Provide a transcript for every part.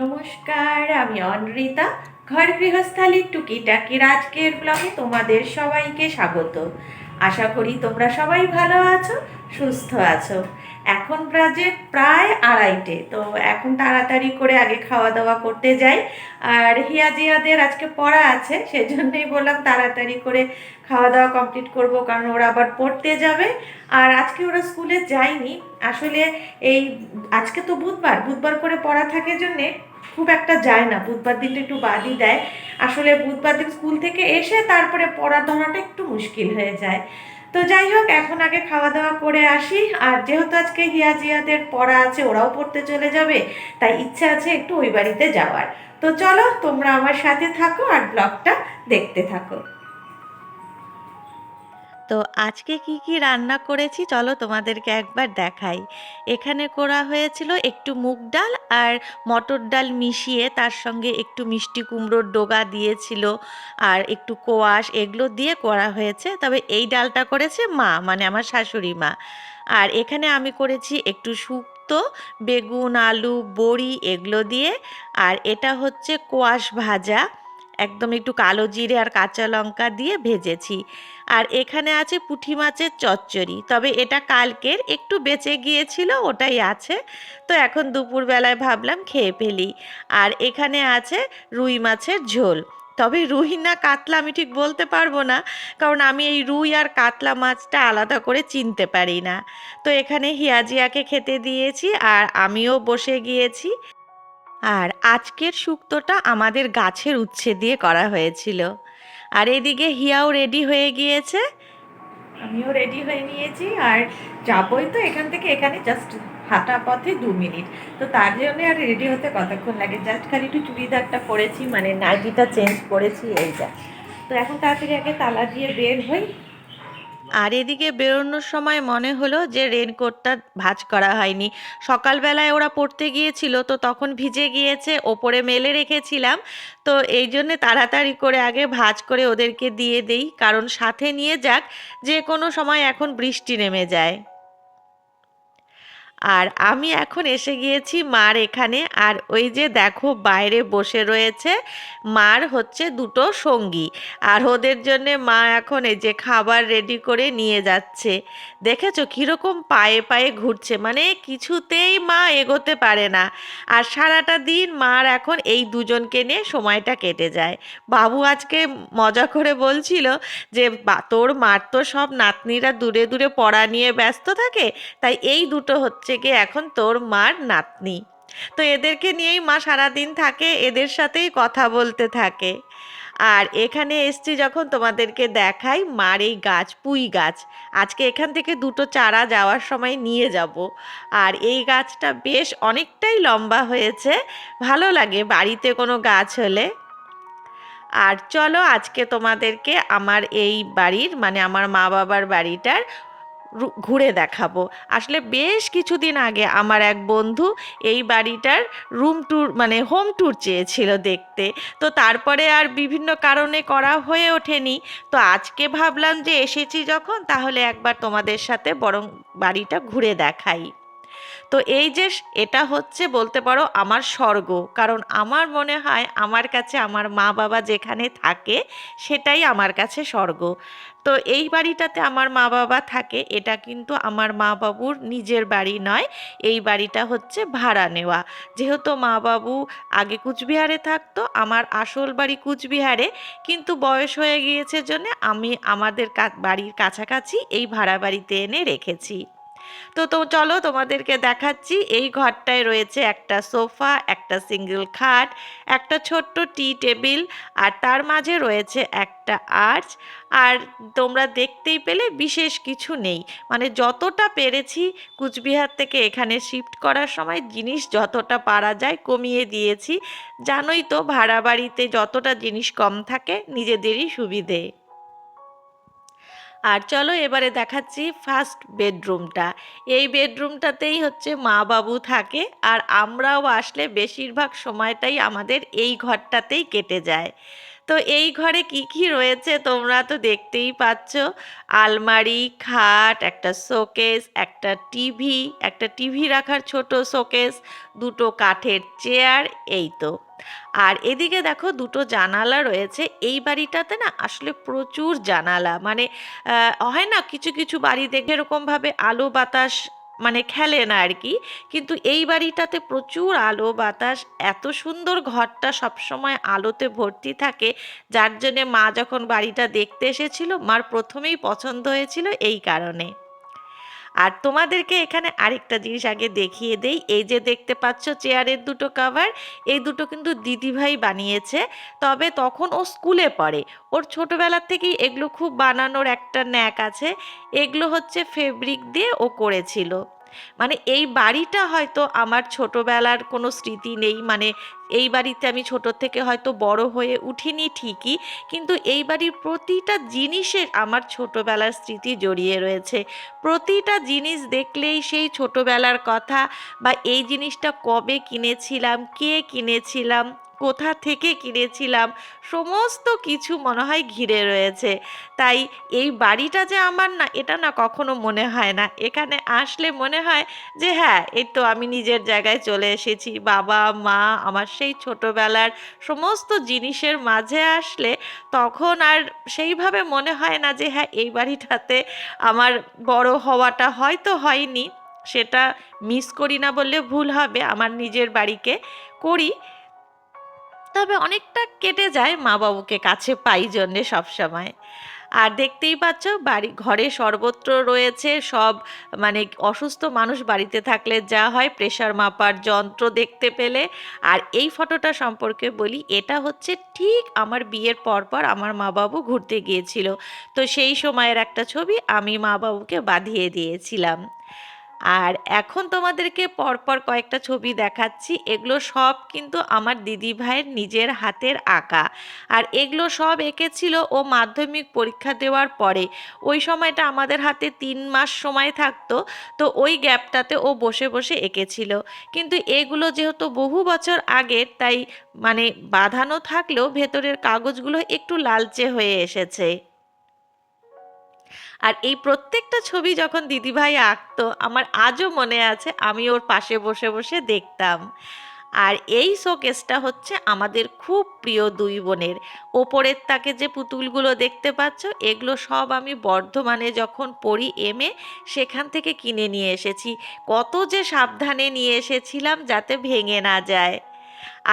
নমস্কার, আমি অনৃতা। ঘর গৃহস্থালির টুকিটাকির আজকের ব্লগে তোমাদের সবাইকে স্বাগত। আশা করি তোমরা সবাই ভালো আছো, সুস্থ আছো। এখন বাজে প্রায় আড়াইটে। তো এখন তাড়াতাড়ি করে আগে খাওয়া দাওয়া করতে যাই। আর হিয়া জিয়াদের আজকে পড়া আছে, সেজন্যই বললাম তাড়াতাড়ি করে খাওয়া দাওয়া কমপ্লিট করব, কারণ ওরা আবার পড়তে যাবে। আর আজকে ওরা স্কুলে যায়নি। আসলে এই আজকে তো বুধবার বুধবার করে পড়া থাকে জন্যে খুব একটা যায় না। বুধবার দিনটা একটু বাদই দেয়। আসলে বুধবার দিন স্কুল থেকে এসে তারপরে পড়া ধরাটা একটু মুশকিল হয়ে যায়। তো যাই হোক, এখন আগে খাওয়া দাওয়া করে আসি। আর যেহেতু আজকে হিয়া জিয়াদের পড়া আছে, ওরাও পড়তে চলে যাবে, তাই ইচ্ছা আছে একটু ওই বাড়িতে যাওয়ার। তো চলো, তোমরা আমার সাথে থাকো আর ব্লগটা দেখতে থাকো। তো আজকে কি কি রান্না করেছি চলো তোমাদেরকে একবার দেখাই। এখানে করা হয়েছিল একটু মুগ ডাল আর মটর ডাল মিশিয়ে তার সঙ্গে একটু মিষ্টি কুমড়োর ডোগা দিয়েছিল আর একটু কোয়াশ এগুলো দিয়ে করা হয়েছে। তবে এই ডালটা করেছে মা মানে আমার শাশুড়ি মা। আর এখানে আমি করেছি একটু শুক্তো, বেগুন, আলু, বড়ি এগুলো দিয়ে। আর এটা হচ্ছে কোয়াশ ভাজা। একদম একটু কালো জিরে আর কাঁচা লঙ্কা দিয়ে ভেজেছি। আর এখানে আছে পুঁটি মাছের চচ্চড়ি। তবে এটা কালকের, একটু বেঁচে গিয়েছিল, ওটাই আছে। তো এখন দুপুরবেলায় ভাবলাম খেয়ে ফেলি। আর এখানে আছে রুই মাছের ঝোল। তবে রুই না কাতলা আমি ঠিক বলতে পারব না, কারণ আমি এই রুই আর কাতলা মাছটা আলাদা করে চিনতে পারি না। তো এখানে হিয়াজিয়াকে খেতে দিয়েছি আর আমিও বসে গিয়েছি। আর আজকের শুক্তোটা আমাদের গাছের উচ্ছে দিয়ে করা হয়েছিল। আর এদিকে হিয়াও রেডি হয়ে গিয়েছে। আমিও রেডি হয়ে নিয়েছি আর যাবই তো এখান থেকে এখানে জাস্ট হাঁটা পথে দু মিনিট। তো তার জন্য আর রেডি হতে কতক্ষণ লাগে? জাস্ট খালি একটু চুড়িদারটা পরেছি মানে নাইটিটা চেঞ্জ করেছি এইটা। তো এখন তাড়াতাড়ি আগে তালা দিয়ে বের হই। আর এদিকে বেরোনোর সময় মনে হলো যে রেনকোটটা ভাজ করা হয়নি। সকালবেলায় ওরা পড়তে গিয়েছিল, তো তখন ভিজে গিয়েছে, ওপরে মেলে রেখেছিলাম। তো এই জন্যে তাড়াতাড়ি করে আগে ভাজ করে ওদেরকে দিয়ে দেই। কারণ সাথে নিয়ে যাক, যে কোনো সময় এখন বৃষ্টি নেমে যায়। আর আমি এখন এসে গিয়েছি মার এখানে। আর ওই যে দেখো বাইরে বসে রয়েছে, মার হচ্ছে দুটো সঙ্গী। আর ওদের জন্যে মা এখন এই যে খাবার রেডি করে নিয়ে যাচ্ছে। দেখেছ কীরকম পায়ে পায়ে ঘুরছে? মানে কিছুতেই মা এগোতে পারে না। আর সারাটা দিন মার এখন এই দুজনকে নিয়ে সময়টা কেটে যায়। বাবু আজকে মজা করে বলছিল যে তোর মার তো সব নাতনিরা দূরে দূরে পড়া নিয়ে ব্যস্ত থাকে, তাই এই দুটো হচ্ছে গিয়ে এখন তোর মার নাতনি। তো এদেরকে নিয়েই মা সারাদিন থাকে, এদের সাথেই কথা বলতে থাকে। আর এখানে এসছি যখন তোমাদেরকে দেখাই মার এই গাছ, পুঁই গাছ। আজকে এখান থেকে দুটো চারা যাওয়ার সময় নিয়ে যাব। আর এই গাছটা বেশ অনেকটাই লম্বা হয়েছে, ভালো লাগে বাড়িতে কোনো গাছ হলে। আর চলো আজকে তোমাদেরকে আমার এই বাড়ির মানে আমার মা বাবার বাড়িটার ঘুরে দেখাবো। আসলে বেশ কিছুদিন আগে আমার এক বন্ধু এই বাড়িটার রুম ট্যুর মানে হোম ট্যুর চেয়েছিল দেখতে। তো তারপরে আর বিভিন্ন কারণে করা হয়ে ওঠেনি। তো আজকে ভাবলাম যে এসেছি যখন, তাহলে একবার তোমাদের সাথে বরং বাড়িটা ঘুরে দেখাই। তো এই যে এটা হচ্ছে বলতে পারো আমার স্বর্গ। কারণ আমার মনে হয় আমার কাছে আমার মা বাবা যেখানে থাকে, সেটাই আমার কাছে স্বর্গ। তো এই বাড়িটাতে আমার মা বাবা থাকে, এটা কিন্তু আমার মা বাবুর নিজের বাড়ি নয়, এই বাড়িটা হচ্ছে ভাড়া নেওয়া। যেহেতু মা বাবু আগে কুচবিহারে থাকতো, আমার আসল বাড়ি কুচবিহারে, কিন্তু বয়স হয়ে গিয়েছে জন্য আমি আমাদের বাড়ির কাছাকাছি এই ভাড়া বাড়িতে এনে রেখেছি। তো তো চলো তোমাদেরকে দেখাচ্ছি, এই ঘরটায় রয়েছে একটা সোফা, একটা সিঙ্গেল খাট, একটা ছোট্ট টি টেবিল আর তার মাঝে রয়েছে একটা আর্চ। আর তোমরা দেখতেই পেলে বিশেষ কিছু নেই। মানে যতটা পেরেছি কুচবিহার থেকে এখানে শিফট করার সময় জিনিস যতটা পারা যায় কমিয়ে দিয়েছি। জানোই তো ভাড়া বাড়িতে যতটা জিনিস কম থাকে, নিজেদেরই সুবিধে। আর চলো এবারে দেখাচ্ছি ফার্স্ট বেডরুমটা এই বেডরুমটাতেই হচ্ছে মা বাবু থাকে আর আমরাও আসলে বেশিরভাগ সময়টাই আমাদের এই ঘরটাতেই কেটে যায়। তো এই ঘরে কি কি রয়েছে তোমরা তো দেখতেই পাচ্ছ? আলমারি, খাট, একটা শোকেস, একটা টিভি একটা টিভি রাখার ছোট শোকেস, দুটো কাঠের চেয়ার, এই তো। আর এদিকে দেখো দুটো জানালা রয়েছে, এই বাড়িটাতে না আসলে প্রচুর জানালা মানে হয় না কিছু কিছু বাড়ি দেখে এরকমভাবে আলো বাতাস মানে খেলে না আর কি কিন্তু এই বাড়িটাতে প্রচুর আলো, বাতাস, এত সুন্দর ঘরটা সবসময় আলোতে ভর্তি থাকে। যার জন্যে মা যখন বাড়িটা দেখতে এসেছিল, মার প্রথমেই পছন্দ হয়েছিল এই কারণে। আর তোমাদেরকে এখানে আরেকটা জিনিস আগে দেখিয়ে দেই। এই যে দেখতে পাচ্ছ চেয়ারের দুটো কাভার এই দুটো কিন্তু দিদিভাই বানিয়েছে। তবে তখন ও স্কুলে পড়ে। ওর ছোটোবেলার থেকেই এগুলো খুব বানানোর একটা ন্যাক আছে। এগুলো হচ্ছে ফেব্রিক দিয়ে ও করেছিল। মানে এই বাড়িটা হয়তো আমার ছোটবেলার কোনো স্মৃতি নেই মানে এই বাড়িতে আমি ছোট থেকে হয়তো বড় হয়ে উঠিনি ঠিকই, কিন্তু এই বাড়ির প্রতিটা জিনিসের আমার ছোটবেলার স্মৃতি জড়িয়ে রয়েছে। প্রতিটা জিনিস দেখলেই সেই ছোটবেলার কথা বা এই জিনিসটা কবে কিনেছিলাম, কে কিনেছিলাম কোথা থেকে কিনেছিলাম? সমস্ত কিছু মনে হয় ঘিরে রয়েছে। তাই এই বাড়িটা যে আমার না, এটা না কখনো মনে হয় না। এখানে আসলে মনে হয় যে হ্যাঁ এই তো আমি নিজের জায়গায় চলে এসেছি। বাবা, মা, আমার সেই ছোটবেলার সমস্ত জিনিসের মাঝে আসলে তখন আর সেইভাবে মনে হয় না যে হ্যাঁ এই বাড়িটাতে আমার বড় হওয়াটা হয়তো হয়নি। সেটা মিস করি না বললে ভুল হবে। আমার নিজের বাড়িকে করি। তবে অনেকটা কেটে যায় মা বাবুকে কাছে পাই জন্যে সবসময় আর দেখতেই পাচ্ছ, বাড়ি, ঘরে সর্বত্র রয়েছে সব মানে অসুস্থ মানুষ বাড়িতে থাকলে যা হয় প্রেশার মাপার যন্ত্র দেখতে পেলে। আর এই ফটোটা সম্পর্কে বলি, এটা হচ্ছে ঠিক আমার বিয়ের পরপর আমার মা বাবু ঘুরতে গিয়েছিল। তো সেই সময়ের একটা ছবি আমি মা বাবুকে বাঁধিয়ে দিয়েছিলাম। আর এখন তোমাদেরকে পরপর কয়েকটা ছবি দেখাচ্ছি। এগুলো সব কিন্তু আমার দিদি ভাইয়ের নিজের হাতের আঁকা। আর এগুলো সব এঁকেছিল ও মাধ্যমিক পরীক্ষা দেওয়ার পরে। ওই সময়টা আমাদের হাতে তিন মাস সময় থাকতো, তো ওই গ্যাপটাতে ও বসে বসে এঁকেছিল। কিন্তু এগুলো যেহেতু বহু বছর আগের তাই মানে বাঁধানো থাকলেও ভেতরের কাগজগুলো একটু লালচে হয়ে এসেছে। আর এই প্রত্যেকটা ছবি যখন দিদিভাই আঁকতো, আমার আজও মনে আছে আমি ওর পাশে বসে বসে দেখতাম। আর এই শোকেসটা হচ্ছে আমাদের খুব প্রিয় দুই বোনের। ওপরের তাকে যে পুতুলগুলো দেখতে পাচ্ছ, এগুলো সব আমি বর্ধমানে যখন পড়ি এমে সেখান থেকে কিনে নিয়ে এসেছি। কত যে সাবধানে নিয়ে এসেছিলাম যাতে ভেঙে না যায়।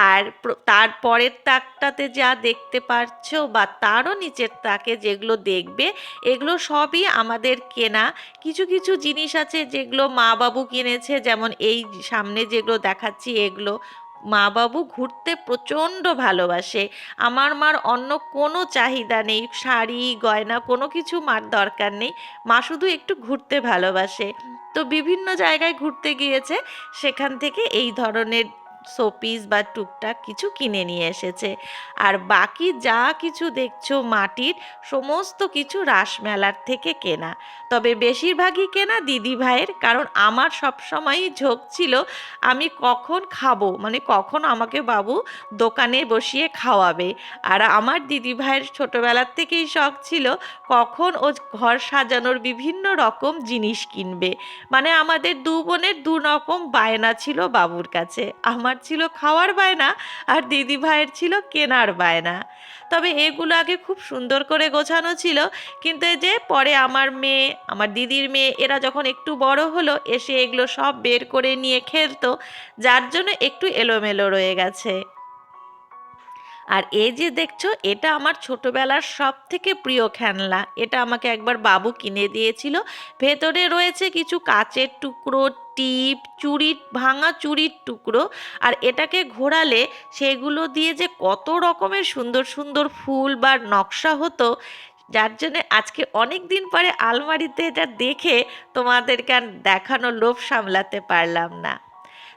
আর তার পরের তাকটাতে যা দেখতে পাচ্ছ বা তারও নিচের তাকে যেগুলো দেখবে, এগুলো সবই আমাদের কেনা। কিছু কিছু জিনিস আছে যেগুলো মা বাবু কিনেছে, যেমন এই সামনে যেগুলো দেখাচ্ছি এগুলো। মা বাবু ঘুরতে প্রচণ্ড ভালোবাসে। আমার মার অন্য কোনো চাহিদা নেই, শাড়ি, গয়না কোনো কিছু মার দরকার নেই। মা শুধু একটু ঘুরতে ভালোবাসে। তো বিভিন্ন জায়গায় ঘুরতে গিয়েছে, সেখান থেকে এই ধরনের শোপিস বা টুকটাক কিছু কিনে নিয়ে এসেছে। আর বাকি যা কিছু দেখছ মাটির, সমস্ত কিছু রাসমেলার থেকে কেনা। তবে বেশিরভাগই কেনা দিদি ভাইয়ের, কারণ আমার সবসময়ই ঝোঁক ছিল, আমি কখন খাব? মানে কখন আমাকে বাবু দোকানে বসিয়ে খাওয়াবে? আর আমার দিদি ভাইয়ের ছোটোবেলার থেকেই শখ ছিল, কখন ও ঘর সাজানোর বিভিন্ন রকম জিনিস কিনবে। মানে আমাদের দু বোনের দু রকম বায়না ছিল বাবুর কাছে। আমার ছিল খাওয়ার বায়না আর দিদি ভাইয়ের ছিল কেনার বায়না। তবে এগুলো আগে খুব সুন্দর করে গোছানো ছিল, কিন্তু এই যে পরে আমার মেয়ে, আমার দিদির মেয়ে, এরা যখন একটু বড় হলো, এসে এগুলো সব বের করে নিয়ে খেলতো, যার জন্য একটু এলোমেলো রয়ে গেছে। আর এই যে দেখছ, এটা আমার ছোটবেলার সব থেকে প্রিয় খেলনা। এটা আমাকে একবার বাবু কিনে দিয়েছিল। ভেতরে রয়েছে কিছু কাচের টুকরো টিপ চুড়ি ভাঙা চুড়ির টুকরো আর এটাকে ঘোরালে সেগুলো দিয়ে যে কত রকমের সুন্দর সুন্দর ফুল বা নকশা হতো, যার জন্যে আজকে অনেক দিন পরে আলমারিতে এটা দেখে তোমাদেরকে আর দেখানোর লোভ সামলাতে পারলাম না।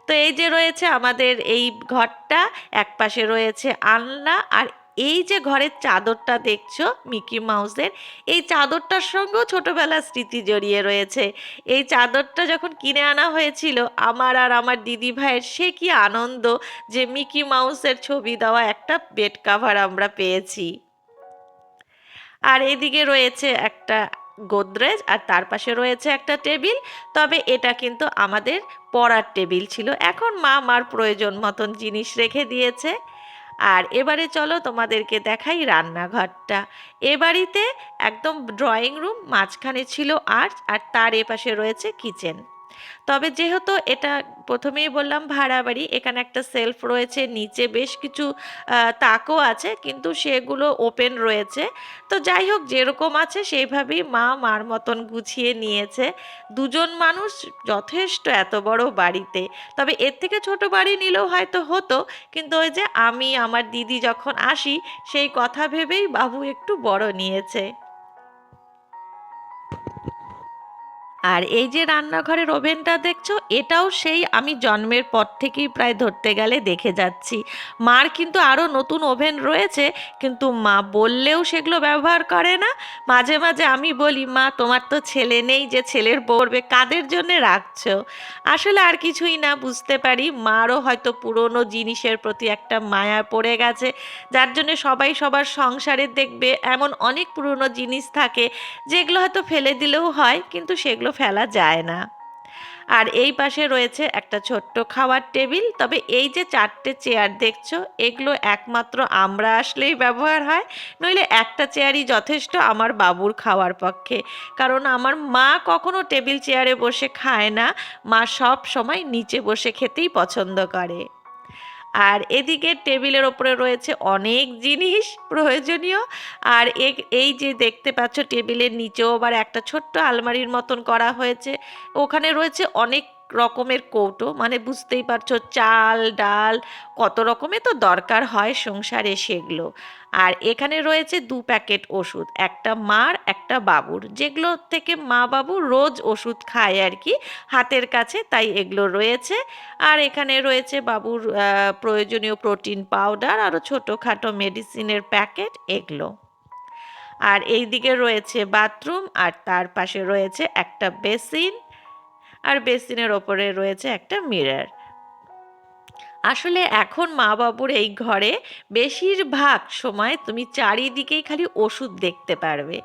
তো এই যে রয়েছে আমাদের এই ঘরটা এক পাশে রয়েছে আলনা আর এই যে ঘরের চাদরটা দেখছ মিকি মাউসের, এই চাদরটার সঙ্গেও ছোটবেলার স্মৃতি জড়িয়ে রয়েছে। এই চাদরটা যখন কিনে আনা হয়েছিল, আমার আর আমার দিদি ভাইয়ের সে কি আনন্দ যে মিকি মাউসের ছবি দেওয়া একটা বেড কাভার আমরা পেয়েছি। আর এদিকে রয়েছে একটা গোদরেজ আর তার পাশে রয়েছে একটা টেবিল, তবে এটা কিন্তু আমাদের পড়ার টেবিল ছিল। এখন মা মার প্রয়োজন মতন জিনিস রেখে দিয়েছে। আর এবারে চলো তোমাদেরকে দেখাই রান্নাঘরটা। এ বাড়িতে একদম ড্রয়িং রুম মাঝখানে ছিল আর্চ আর তার এপাশে রয়েছে কিচেন তবে যেহেতু এটা প্রথমেই বললাম ভাড়া বাড়ি, এখানে একটা সেলফ রয়েছে, নিচে বেশ কিছু তাকও আছে, কিন্তু সেগুলো ওপেন রয়েছে। তো যাই হোক, যেরকম আছে সেইভাবেই মা মার মতন গুছিয়ে নিয়েছে। দুজন মানুষ যথেষ্ট এত বড় বাড়িতে। তবে এর থেকে ছোট বাড়ি নিলেও হয়তো হতো, কিন্তু ওই যে আমি, আমার দিদি যখন আসি, সেই কথা ভেবেই বাবু একটু বড় নিয়েছে। আর এই যে রান্নাঘরের ওভেনটা দেখছ, এটাও সেই আমি জন্মের পর থেকেই প্রায় ধরতে গেলে দেখে যাচ্ছি। মার কিন্তু আরও নতুন ওভেন রয়েছে, কিন্তু মা বললেও সেগুলো ব্যবহার করে না। মাঝে মাঝে আমি বলি, মা, তোমার তো ছেলে নেই যে ছেলের পড়বে কাদের জন্যে রাখছো? আসলে আর কিছুই না, বুঝতে পারি। মারও হয়তো পুরনো জিনিসের প্রতি একটা মায়া পড়ে গেছে, যার জন্য সবাই সবার সংসারে দেখবে এমন অনেক পুরনো জিনিস থাকে, যেগুলো হয়তো ফেলে দিলেও হয়, কিন্তু সেগুলো ফেলা যায় না। আর এই পাশে রয়েছে একটা ছোট্ট খাওয়ার টেবিল। তবে এই যে চারটে চেয়ার দেখছ, এগুলো একমাত্র আমরা আসলেই ব্যবহার হয়। নইলে একটা চেয়ারই যথেষ্ট আমার বাবুর খাওয়ার পক্ষে। কারণ আমার মা কখনো টেবিল চেয়ারে বসে খায় না। মা সব সময় নিচে বসে খেতেই পছন্দ করে। আর এদিকে টেবিলের ওপরে রয়েছে অনেক জিনিস প্রয়োজনীয়। আর এই যে দেখতে পাচ্ছ টেবিলের নিচেও আবার একটা ছোট্ট আলমারির মতন করা হয়েছে। ওখানে রয়েছে অনেক রকমের কৌটো মানে বুঝতেই পারছ চাল, ডাল, কত রকমের তো দরকার হয় সংসারে সেগুলো। আর এখানে রয়েছে দু প্যাকেট ওষুধ, একটা মার, একটা বাবুর। যেগুলো থেকে মা বাবু রোজ ওষুধ খায় আর কি, হাতের কাছে তাই এগুলো রয়েছে। আর এখানে রয়েছে বাবুর প্রয়োজনীয় প্রোটিন পাউডার আরও ছোটোখাটো মেডিসিনের প্যাকেট এগুলো। আর এই দিকে রয়েছে বাথরুম, আর তার পাশে রয়েছে একটা বেসিন আর বেসিনের ওপরে রয়েছে একটা মিরার। আসলে এখন মা বাবুর এই ঘরে বেশিরভাগ সময় তুমি চারিদিকেই খালি ওষুধ দেখতে পারবে।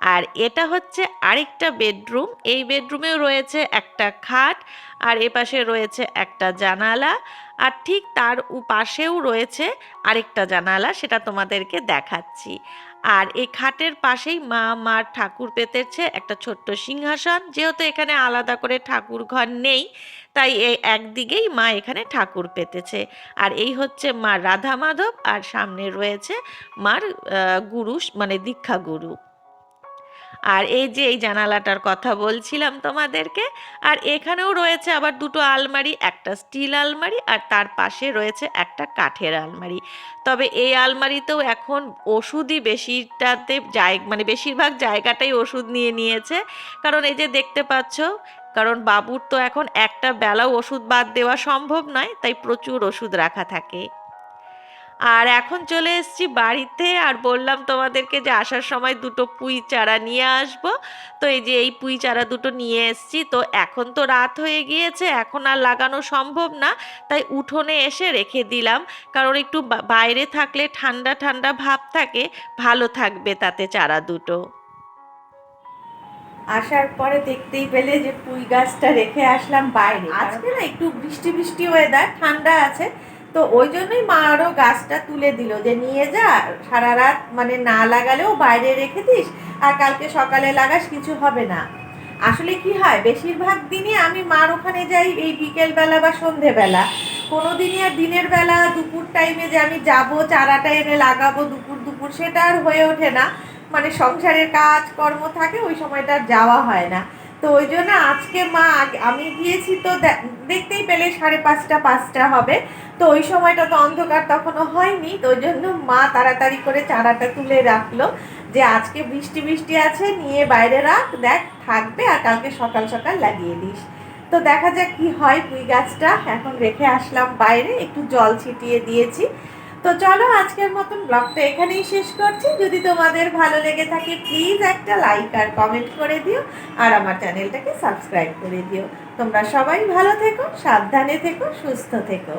আর এটা হচ্ছে আরেকটা বেডরুম। এই বেডরুমেও রয়েছে একটা খাট আর এপাশে রয়েছে একটা জানালা, আর ঠিক তার পাশেও রয়েছে আরেকটা জানালা, সেটা তোমাদেরকে দেখাচ্ছি। আর এই খাটের পাশেই মা মার ঠাকুর পেতেছে একটা ছোট্ট সিংহাসন, যেহেতু এখানে আলাদা করে ঠাকুর ঘর নেই, তাই এই একদিকেই মা এখানে ঠাকুর পেতেছে। আর এই হচ্ছে মা রাধা মাধব, আর সামনে রয়েছে মার গুরু মানে দীক্ষা গুরু। আর এই যে এই জানালাটার কথা বলছিলাম তোমাদেরকে, আর এখানেও রয়েছে আবার দুটো আলমারি, একটা স্টিল আলমারি আর তার পাশে রয়েছে একটা কাঠের আলমারি। তবে এই আলমারিতেও এখন ওষুধই বেশিটাতে জায়গা মানে বেশিরভাগ জায়গাটাই ওষুধ নিয়ে নিয়েছে। কারণ এই যে দেখতে পাচ্ছ, কারণ বাবুর তো এখন একটা বেলাও ওষুধ বাদ দেওয়া সম্ভব নয়, তাই প্রচুর ওষুধ রাখা থাকে। আর এখন চলে এসেছি বাড়িতে আর বললাম তোমাদেরকে যে আসার সময় দুটো পুঁই চারা নিয়ে আসব। তো এই যে এই পুঁই চারা দুটো নিয়ে এসেছি। তো এখন তো রাত হয়ে গিয়েছে এখন আর লাগানো সম্ভব না। তাই উঠোনে এসে রেখে দিলাম। কারণ একটু বাইরে থাকলে ঠান্ডা ঠান্ডা ভাব থাকে ভালো থাকবে তাতে চারা দুটো। আসার পরে দেখতেই পেলে যে পুঁই গাছটা রেখে আসলাম বাইরে। আজকে না একটু বৃষ্টি বৃষ্টি ওয়েদার ঠান্ডা আছে। তো ওই জন্যই মা আরও গাছটা তুলে দিল যে নিয়ে যা, সারা রাত মানে না লাগালেও বাইরে রেখে দিস আর কালকে সকালে লাগাস, কিছু হবে না। আসলে কি হয়, বেশিরভাগ দিনই আমি মার ওখানে যাই এই বিকেলবেলা বা সন্ধেবেলা। কোনো দিনই আর দিনের বেলা দুপুর টাইমে যে আমি যাব, চারাটা এনে লাগাবো দুপুর দুপুর, সেটা আর হয়ে ওঠে না। মানে সংসারের কাজ কর্ম থাকে, ওই সময়টা যাওয়া হয় না। তো ওই জন্য আজকে মা আমি গিয়েছি তো দেখতেই পেলে সাড়ে পাঁচটা পাঁচটা হবে। তো ওই সময়টা তো অন্ধকার তখনও হয়নি, তো ওই জন্য মা তাড়াতাড়ি করে চারাটা তুলে রাখল যে আজকে বৃষ্টি বৃষ্টি আছে, নিয়ে বাইরে রাখ, দেখ, থাকবে আর কালকে সকাল সকাল লাগিয়ে দিস। তো দেখা যাক কি হয় পুঁই গাছটা। এখন রেখে আসলাম বাইরে, একটু জল ছিটিয়ে দিয়েছি। তো চলো আজকের মতন ব্লগটা এখানেই শেষ করছি। যদি তোমাদের ভালো লেগে থাকে প্লিজ একটা লাইক আর কমেন্ট করে দিও, আর আমার চ্যানেলটাকে সাবস্ক্রাইব করে দিও। তোমরা সবাই ভালো থেকো, সাবধানে থেকো, সুস্থ থেকো।